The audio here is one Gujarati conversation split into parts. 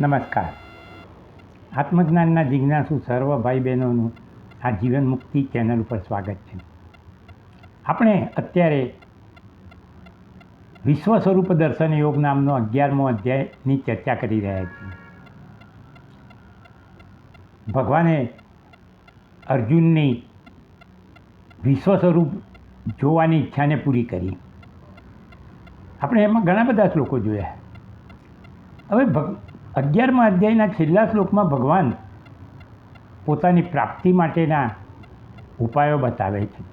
નમસ્કાર. આત્મજ્ઞાનના જિજ્ઞાસુ સર્વ ભાઈ બહેનોનું આ જીવન મુક્તિ ચેનલ ઉપર સ્વાગત છે. આપણે અત્યારે વિશ્વ સ્વરૂપ દર્શન યોગ નામનો અગિયારમો અધ્યાયની ચર્ચા કરી રહ્યા છીએ. ભગવાને અર્જુનની વિશ્વ સ્વરૂપ જોવાની ઈચ્છાને પૂરી કરી. આપણે એમાં ઘણા બધા શ્લોકો જોયા. હવે ભગ અગિયારમા અધ્યાયના છેલ્લા શ્લોકમાં ભગવાન પોતાની પ્રાપ્તિ માટેના ઉપાયો બતાવે છે.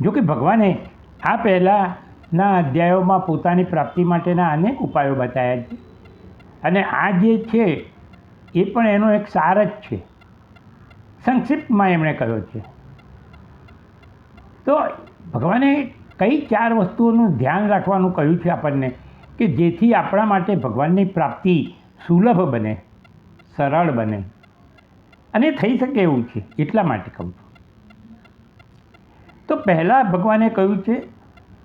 જો કે ભગવાને આ પહેલાંના અધ્યાયોમાં પોતાની પ્રાપ્તિ માટેના અનેક ઉપાયો બતાવ્યા છે. અને આ જે છે, એ પણ એનો એક સાર જ છે. સંક્ષિપ્તમાં એમણે કહ્યો છે. તો ભગવાને કઈ ચાર વસ્તુઓનું ધ્યાન રાખવાનું કહ્યું છે આપણને? કે જેથી આપણા માટે ભગવાનની પ્રાપ્તિ સુલભ બને, સરળ બને. અને થઈ શકે એવું છે, એટલા માટે કહું છું. તો પહેલાં ભગવાને કહ્યું છે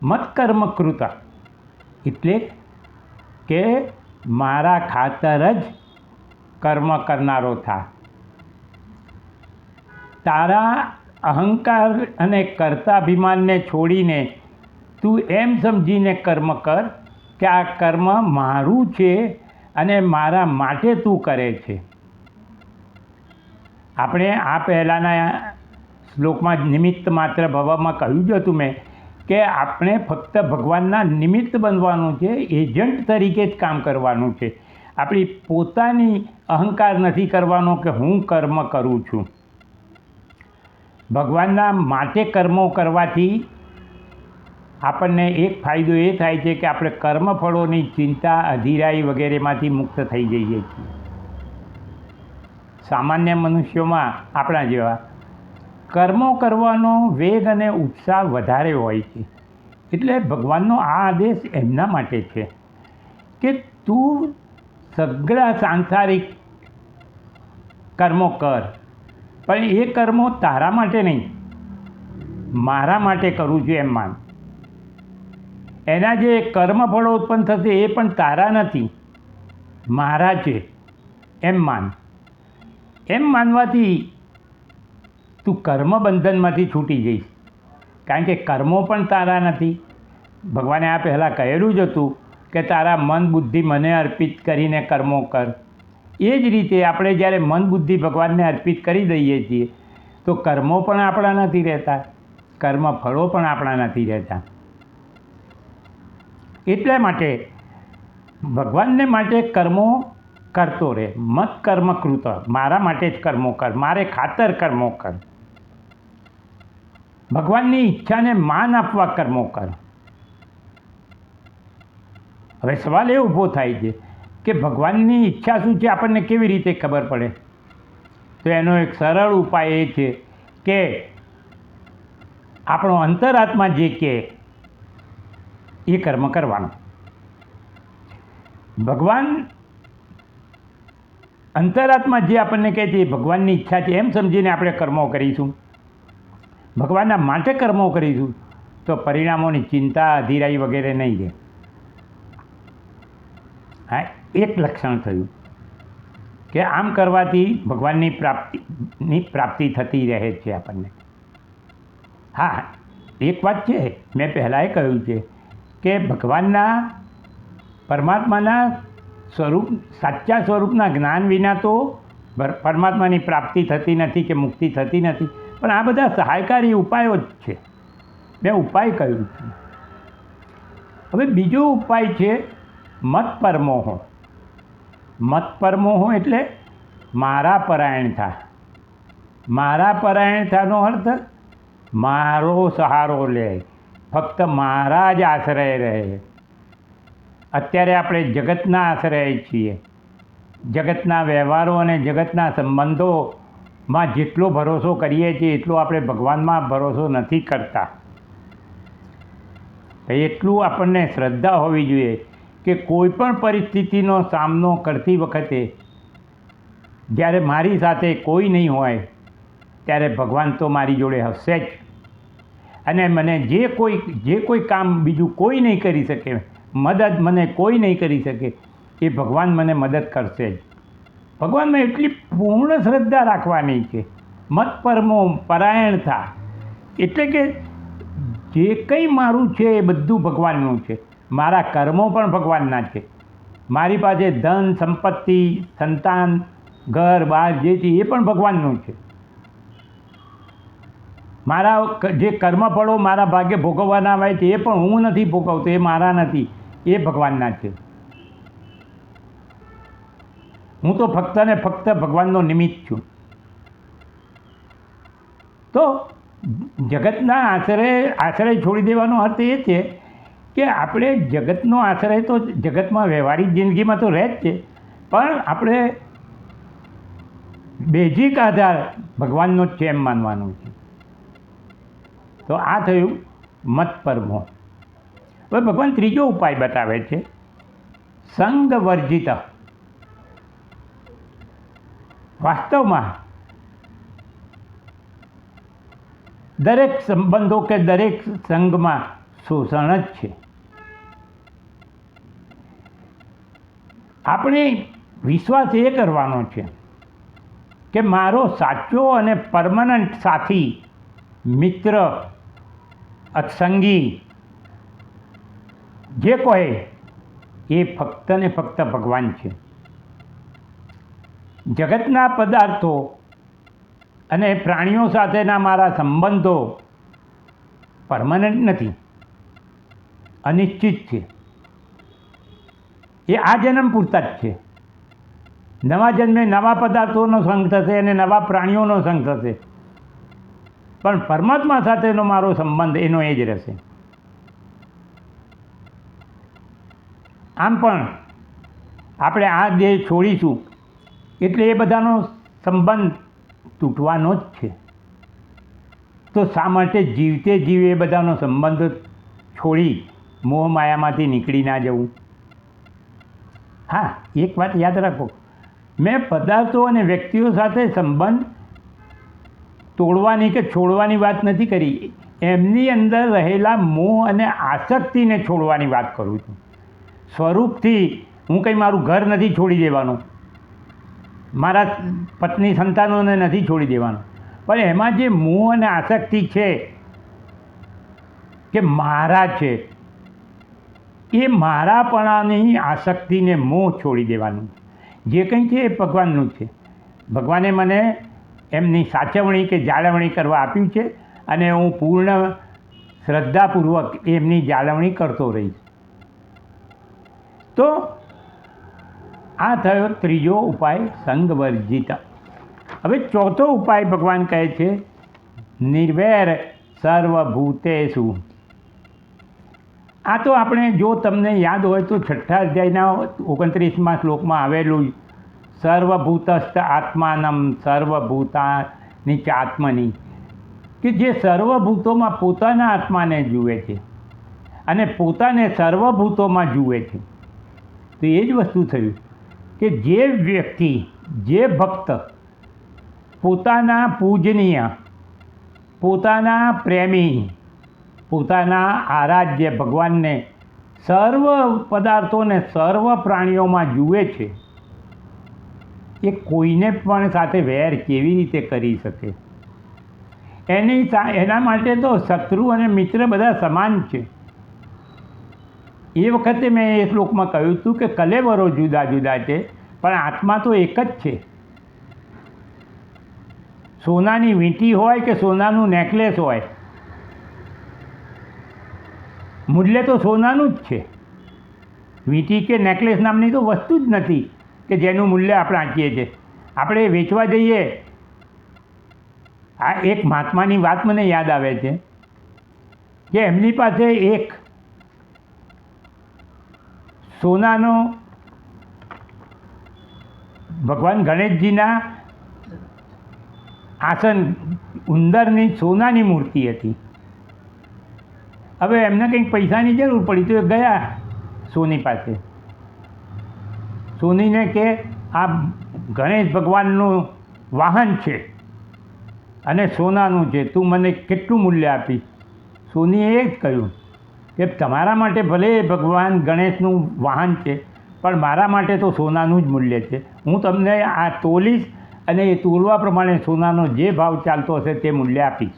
મતકર્મ કૃતા. એટલે કે મારા ખાતર જ કર્મ કરનારો થા. તારા અહંકાર અને કર્તાભિમાનને છોડીને તું એમ સમજીને કર્મ કર કે આ કર્મ મારું છે અને મારા માટે તું કરે છે. આપણે આ પહેલાંના શ્લોકમાં નિમિત્ત માત્ર ભવમાં કહ્યું જ હતું મેં કે આપણે ફક્ત ભગવાનના નિમિત્ત બનવાનું છે, એજન્ટ તરીકે જ કામ કરવાનું છે. આપણી પોતાની અહંકાર નથી કરવાનો કે હું કર્મ કરું છું. ભગવાનના માટે કર્મો કરવાથી આપણને એક ફાયદો એ થાય છે કે આપણે કર્મફળોની ચિંતા, અધીરાઈ વગેરેમાંથી મુક્ત થઈ જઈએ છીએ. સામાન્ય મનુષ્યોમાં આપણા જેવા કર્મો કરવાનો વેગ અને ઉત્સાહ વધારે હોય છે. એટલે ભગવાનનો આ આદેશ એમના માટે છે કે તું સગળા સાંસારિક કર્મો કર, પણ એ કર્મો તારા માટે નહીં. મારા માટે કરું છું એમ માન. એના જે કર્મફળો ઉત્પન્ન થશે એ પણ તારા નથી. મારા છે એમ માન. એમ માનવાથી તું કર્મ બંધનમાંથી છૂટી જઈશ. કારણ કે કર્મો પણ તારા નથી. ભગવાને આ પહેલાં કહેલું જ હતું કે તારા મન બુદ્ધિ મને અર્પિત કરીને કર્મો કર. એ જ રીતે આપણે જ્યારે મન બુદ્ધિ ભગવાનને અર્પિત કરી દઈએ છીએ, તો કર્મો પણ આપણા નથી રહેતા. કર્મ ફળો પણ આપણા નથી રહેતા. એટલા માટે ભગવાનને માટે કર્મો કરતો રહે મત કર્મ કૃત. મારા માટે જ કર્મો કર. મારે ખાતર કર્મો કર. ભગવાનની ઈચ્છાને માન આપવા કર્મો કર. હવે સવાલ એ ઊભો થાય છે કે ભગવાનની ઈચ્છા શું છે? આપણને કેવી રીતે ખબર પડે? તો એનો એક સરળ ઉપાય એ છે કે આપણો અંતરાત્મા જે કે એ કર્મ કરવાનો. ભગવાન અંતરાત્મા જે આપણને કહે છે એ ભગવાનની ઈચ્છા છે, એમ સમજીને આપણે કર્મો કરીશું. ભગવાનના માટે કર્મો કરીશું, તો પરિણામોની ચિંતા, અધીરાઈ વગેરે નહીં રહે. હા, એક લક્ષણ થયું કે આમ કરવાથી ભગવાનની પ્રાપ્તિની પ્રાપ્તિ થતી રહે છે આપણને. હા, એક વાત છે, મેં પહેલાંય કહ્યું છે. કે ભગવાનના પરમાત્માના સ્વરૂપ, સાચા સ્વરૂપના જ્ઞાન વિના તો પરમાત્માની પ્રાપ્તિ થતી નથી કે મુક્તિ થતી નથી. પણ આ બધા સહાયકારી ઉપાયો જ છે. મેં ઉપાય કહ્યું છે. હવે બીજો ઉપાય છે મત પરમોહો. મત પરમોહો એટલે મારા પરાયણ થા. મારા પરાયણ થાનો અર્થ મારો સહારો લે. ફક્ત મારા જ આશ્રય રહે. અત્યારે આપણે જગતના આશ્રય છીએ. જગતના વ્યવહારો અને જગતના સંબંધોમાં જેટલો ભરોસો કરીએ છીએ, એટલો આપણે ભગવાનમાં ભરોસો નથી કરતા. એટલું આપણને શ્રદ્ધા હોવી જોઈએ કે કોઈ પણ પરિસ્થિતિનો સામનો કરતી વખતે જ્યારે મારી સાથે કોઈ નહીં હોય, ત્યારે ભગવાન તો મારી જોડે હશે જ. અને મને જે કોઈ જે કોઈ કામ બીજું કોઈ નહીં કરી શકે, મદદ મને કોઈ નહીં કરી શકે, એ ભગવાન મને મદદ કરશે જ. ભગવાનમાં એટલી પૂર્ણ શ્રદ્ધા રાખવાની છે મત પરમો પરાયણ થા. એટલે કે જે કંઈ મારું છે એ બધું ભગવાનનું છે. મારા કર્મો પણ ભગવાનના છે. મારી પાસે ધન, સંપત્તિ, સંતાન, ઘર, બાર, જે છે એ પણ ભગવાનનું છે. મારા જે કર્મફળો મારા ભાગે ભોગવવાના હોય છે, એ પણ હું નથી ભોગવતો, એ મારા નથી, એ ભગવાનના છે. હું તો ફક્ત ને ફક્ત ભગવાનનો નિમિત્ત છું. તો જગતના આશરે આશ્રય છોડી દેવાનો અર્થ એ છે કે આપણે જગતનો આશ્રય તો જગતમાં વ્યવહારિક જિંદગીમાં તો રહે જ છે, પણ આપણે બેઝિક આધાર ભગવાનનો જ છે એમ માનવાનું છે. તો આ થયું મત પરમો. હવે ભગવાન ત્રીજો ઉપાય બતાવે છે. સંગ વર્જિત વાસ્તવમાં દરેક સંબંધો કે દરેક સંઘમાં શોષણ જ છે. આપણે વિશ્વાસ એ કરવાનો છે કે મારો સાચો અને પરમનન્ટ સાથી મિત્ર અસંગી. જે કહે એ ફક્ત ને ફક્ત ભગવાન છે. જગતના પદાર્થો અને પ્રાણીઓ સાથેના મારા સંબંધો પરમનન્ટ નથી, અનિશ્ચિત છે. એ આ જન્મ પૂરતા જ છે. નવા જન્મે નવા પદાર્થોનો સંગ થશે અને નવા પ્રાણીઓનો સંગ થશે. પણ પરમાત્મા સાથેનો મારો સંબંધ એનો એ જ રહેશે. આમ પણ આપણે આ દેહ છોડીશું, એટલે એ બધાનો સંબંધ તૂટવાનો જ છે. તો શા માટે જીવતે જીવે એ બધાનો સંબંધ છોડી મોહ માયામાંથી નીકળી ના જવું? હા, એક વાત યાદ રાખો. મેં પદાર્થો અને વ્યક્તિઓ સાથે સંબંધ તોડવાની કે છોડવાની વાત નથી કરી. એમની અંદર રહેલા મોહ અને આસક્તિને છોડવાની વાત કરું છું. સ્વરૂપથી હું કંઈ મારું ઘર નથી છોડી દેવાનું. મારા પત્ની સંતાનોને નથી છોડી દેવાનું. પણ એમાં જે મોહ અને આસક્તિ છે, કે મારા છે, એ મારાપણાની આસક્તિને મોહ છોડી દેવાનું. જે કંઈ છે એ ભગવાનનું છે. ભગવાને મને એમની સાચવણી કે જાળવણી કરવા આપ્યું છે અને હું પૂર્ણ શ્રદ્ધાપૂર્વક એમની જાળવણી કરતો રહીશ. તો આ થયો ત્રીજો ઉપાય સંગવર્જિત. હવે ચોથો ઉપાય ભગવાન કહે છે, નિર્વેર સર્વભૂતેષુ. આ તો આપણે જો તમને યાદ હોય તો છઠ્ઠા અધ્યાયના ઓગણત્રીસમાં શ્લોકમાં આવેલું સર્વભૂતસ્થ આત્માનમ, સર્વભૂતાની આત્મની, કે જે સર્વભૂતોમાં પોતાના આત્માને જુએ છે અને પોતાને સર્વભૂતોમાં જુએ છે. તો એ જ વસ્તુ થયું કે જે વ્યક્તિ, જે ભક્ત પોતાના પૂજનીય, પોતાના પ્રેમી, પોતાના આરાધ્ય ભગવાનને સર્વ પદાર્થોને સર્વ પ્રાણીઓમાં જુએ છે એ કોઈને પણ સાથે વેર કેવી રીતે કરી શકે? એની એના માટે તો શત્રુ અને મિત્ર બધા સમાન છે. એ વખતે મેં એ શ્લોકમાં કહ્યું હતું કે કલેવરો જુદા જુદા છે, પણ આત્મા તો એક જ છે. સોનાની વીંટી હોય કે સોનાનું નેકલેસ હોય? મૂલ્ય તો સોનાનું જ છે. વીંટી કે નેકલેસ નામની તો વસ્તુ જ નથી. કે જેનું મૂલ્ય આપણે આંકીએ છીએ. આપણે વેચવા જઈએ. આ એક મહાત્માની વાત મને યાદ આવે છે કે એમની પાસે એક સોનાનો ભગવાન ગણેશજીના આસન ઉંદરની સોનાની મૂર્તિ હતી. હવે એમને કંઈક પૈસાની જરૂર પડી તો એ ગયા સોની પાસે. સોનીને કે આ ગણેશ ભગવાનનું વાહન છે અને સોનાનું છે, તું મને કેટલું મૂલ્ય આપીશ સોનીએ એ જ કહ્યું કે તમારા માટે ભલે ભગવાન ગણેશનું વાહન છે, પણ મારા માટે તો સોનાનું જ મૂલ્ય છે. હું તમને આ તોલીશ અને એ તોલવા પ્રમાણે સોનાનો જે ભાવ ચાલતો હશે તે મૂલ્ય આપીશ.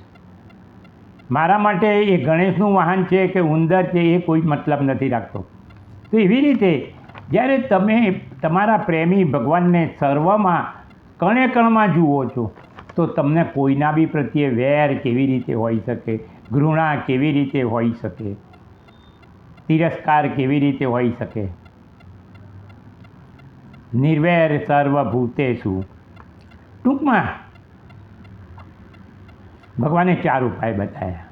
મારા માટે એ ગણેશનું વાહન છે કે ઉંદર છે એ કોઈ મતલબ નથી રાખતો. તો એવી રીતે જ્યારે તમે તમારા પ્રેમી ભગવાનને સર્વમાં કણે કણમાં જુઓ છો, તો તમને કોઈના બી પ્રત્યે વેર કેવી રીતે હોઈ શકે, ઘૃણા કેવી રીતે હોઈ શકે, તિરસ્કાર કેવી રીતે હોઈ શકે? નિર્વેર સર્વભૂતેષુ ટૂંકમાં, ભગવાને ચાર ઉપાય બતાવ્યા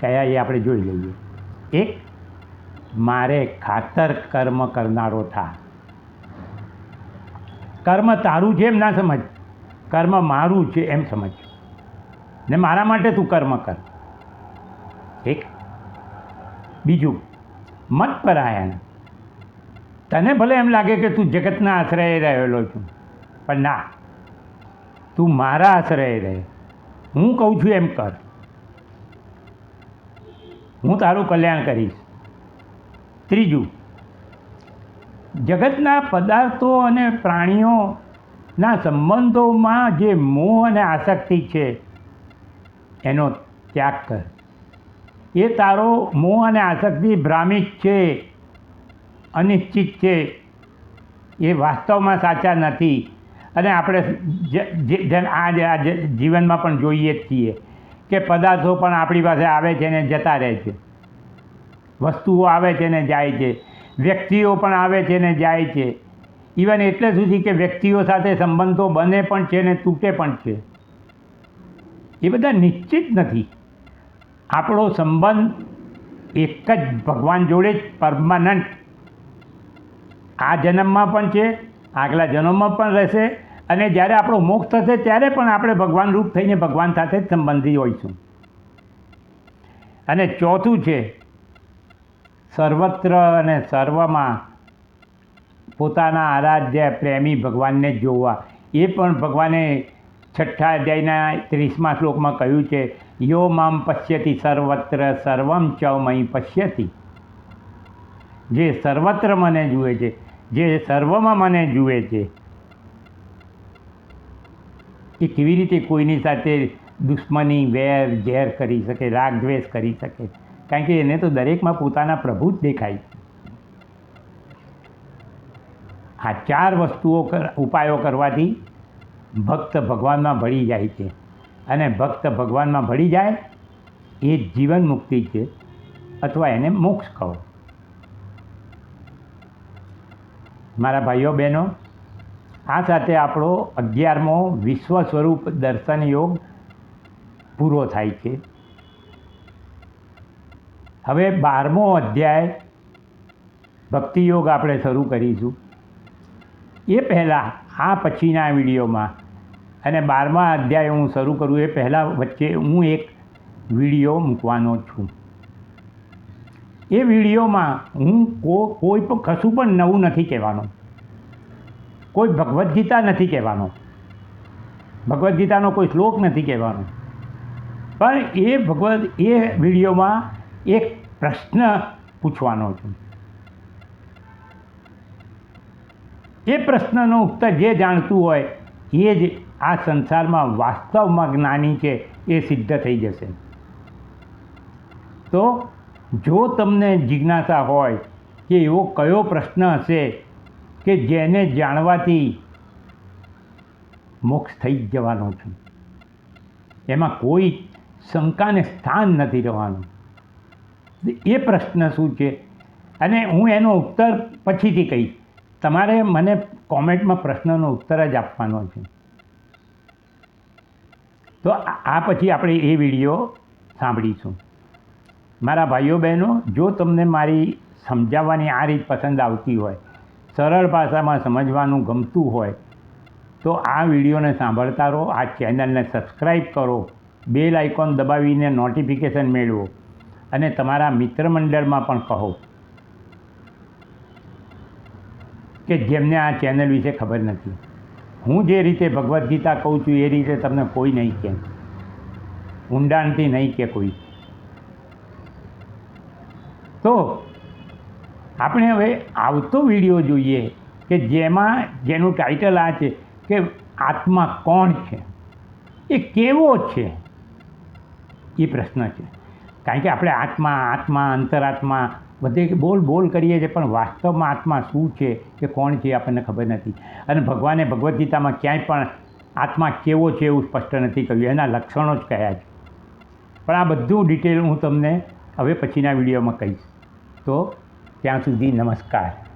કયા એ આપણે જોઈ લઈએ. એક મારે ખાતર કર્મ કરનારો થા. કર્મ તારું છે એમ ના સમજ. કર્મ મારું છે એમ સમજ. ને મારા માટે તું કર્મ કર. એક. બીજું, મત પરાયણ. તને ભલે એમ લાગે કે તું જગતના આશ્રય રહેલો છું, પણ ના. તું મારા આશ્રય રહે. હું કહું છું એમ કર. હું તારું કલ્યાણ કરીશ. ત્રીજું, જગતના પદાર્થો અને પ્રાણીઓના સંબંધોમાં જે મોહ અને આસક્તિ છે, એનો ત્યાગ કર. એ તારો મોહ અને આસક્તિ ભ્રામિક છે, અનિશ્ચિત છે, એ વાસ્તવમાં સાચા નથી. અને આપણે આ જીવનમાં પણ જોઈએ જ છીએ કે પદાર્થો પણ આપણી પાસે આવે છે અને જતા રહે છે. વસ્તુઓ આવે છે ને જાય છે. વ્યક્તિઓ પણ આવે છે ને જાય છે. ઇવન એટલે સુધી કે વ્યક્તિઓ સાથે સંબંધો બને પણ છે ને તૂટે પણ છે. એ બધા નિશ્ચિત નથી. આપણો સંબંધ એક જ ભગવાન જોડે જ પરમાનન્ટ આ જન્મમાં પણ છે, આગલા જન્મમાં પણ રહેશે અને જ્યારે આપણો મોક્ષ થશે ત્યારે પણ આપણે ભગવાન રૂપ થઈને ભગવાન સાથે જ સંબંધી હોઈશું. અને ચોથું છે સર્વત્ર અને સર્વમાં પોતાના આરાધ્ય પ્રેમી ભગવાનને જોવા. એ પણ ભગવાને છઠ્ઠા અધ્યાયના ત્રીસમા શ્લોકમાં કહ્યું છે, યો મામ પશ્યતિ સર્વત્ર, સર્વમ ચમય પશ્યતી. જે સર્વત્ર મને જુએ છે, જે સર્વમાં મને જુએ છે, એ કેવી રીતે કોઈની સાથે દુશ્મની, વેર, ઝેર કરી શકે રાગ દ્વેષ કરી શકે? કારણ કે એને તો દરેકમાં પોતાના પ્રભુ જ દેખાય. આ ચાર વસ્તુઓ ઉપાયો કરવાથી ભક્ત ભગવાનમાં ભળી જાય છે. અને ભક્ત ભગવાનમાં ભળી જાય એ જ જીવન મુક્તિ છે, અથવા એને મોક્ષ કહો. મારા ભાઈઓ, બહેનો, આ સાથે આપણો અગિયારમો વિશ્વ સ્વરૂપ દર્શન યોગ પૂરો થાય છે. હવે બારમો અધ્યાય ભક્તિયોગ આપણે શરૂ કરીશું. એ પહેલાં, આ પછીના વિડીયોમાં, અને બારમા અધ્યાય હું શરૂ કરું એ પહેલાં વચ્ચે હું એક વીડિયો મૂકવાનો છું. એ વિડીયોમાં હું કો, કોઈ પણ, કશું પણ નવું નથી કહેવાનું. કોઈ ભગવદ્ ગીતા નથી કહેવાનો. ભગવદ્ ગીતાનો કોઈ શ્લોક નથી કહેવાનો. પણ એ ભગવદ્, એ વિડીયોમાં એક પ્રશ્ન પૂછવાનો છું. એ પ્રશ્નનો ઉત્તર જે જાણતું હોય, એ જ આ સંસારમાં વાસ્તવમાં જ્ઞાની છે, એ સિદ્ધ થઈ જશે. તો જો તમને જિજ્ઞાસા હોય કે એવો કયો પ્રશ્ન હશે કે જેને જાણવાથી મોક્ષ થઈ જવાનો છે? એમાં કોઈ શંકાને સ્થાન નથી રહેવાનું. એ પ્રશ્ન શું છે? અને હું એનો ઉત્તર પછીથી કહીશ. તમારે મને કોમેન્ટમાં પ્રશ્નનો ઉત્તર જ આપવાનો છે. તો આ પછી આપણે એ વીડિયો સાંભળીશું. મારા ભાઈઓ બહેનો, જો તમને મારી સમજાવવાની આ રીત પસંદ આવતી હોય, સરળ ભાષામાં સમજવાનું ગમતું હોય, તો આ વિડીયોને સાંભળતા રહો. આ ચેનલને સબસ્ક્રાઈબ કરો. બેલ આઇકોન દબાવીને નોટિફિકેશન મેળવો. અને તમારા મિત્ર મંડળમાં પણ કહો કે જેમને આ ચેનલ વિશે ખબર નથી. હું જે રીતે ભગવદ્ ગીતા કહું છું, એ રીતે તમને કોઈ નહીં કહે ઊંડાણથી નહીં કે કોઈ. તો આપણે હવે આવતો વીડિયો જોઈએ કે જેમાં, જેનું ટાઇટલ આ છે કે આત્મા કોણ છે? એ કેવો છે? એ પ્રશ્ન છે. કારણ કે આપણે આત્મા આત્મા, અંતરાત્મા બધે બોલ બોલ કરીએ છીએ, પણ વાસ્તવમાં આત્મા શું છે કે કોણ છે આપણને ખબર નથી. અને ભગવાને ભગવદ્ ગીતામાં ક્યાંય પણ આત્મા કેવો છે એવું સ્પષ્ટ નથી કહ્યું એના લક્ષણો જ કહ્યા છે. પણ આ બધું ડિટેલ હું તમને હવે પછીના વિડીયોમાં કહીશ. તો ત્યાં સુધી નમસ્કાર.